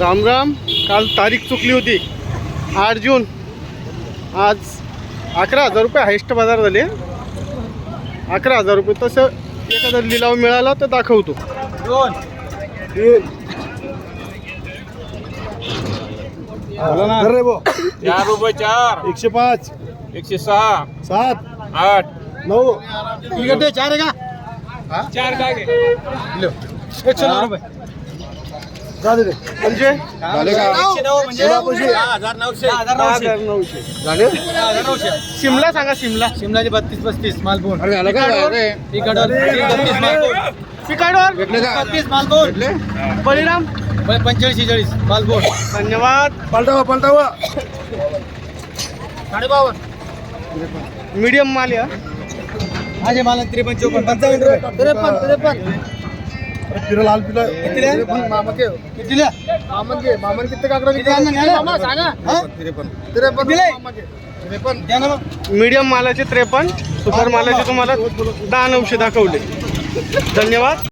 राम राम. काल तारीख चुकली होती. आठ जून. आज अकरा हजार रुपये हायस्ट बाजार झाले. अकरा हजार रुपये. तसं एखादा लिलाव मिळाला तर दाखवतो. दोन. बोला ना. चार रुपये चार. एकशे पाच. एकशे सहा. सात. आठ. नऊ. चार आहे का चार काय एकशे नऊ रुपये. म्हणजे? म्हणजे? नऊशे. झाले? शिमला सांगा शिमला. शिमलाचे बत्तीस पस्तीस तिकडं बत्तीस मालपून. पिकाडोर बत्तीस मालपून. बळीराम? पंचेचाळीस चाळीस मालपून. धन्यवाद. पलटावा पलटावा साडेबावन्न मीडियम माल या माझे माल त्रेपन्न चौपन्न पंचावन्न त्रेपन्न त्रेपन्न. तिला लाल पिला. कितीला? मामा के कितीला? मामन के मामन किती काकडा सांगा? त्रेपन्न त्रेपन्न. मीडियम मालाचे त्रेपन्न सुपर मालाचे तुम्हाला दहा नऊशे दाखवले. धन्यवाद.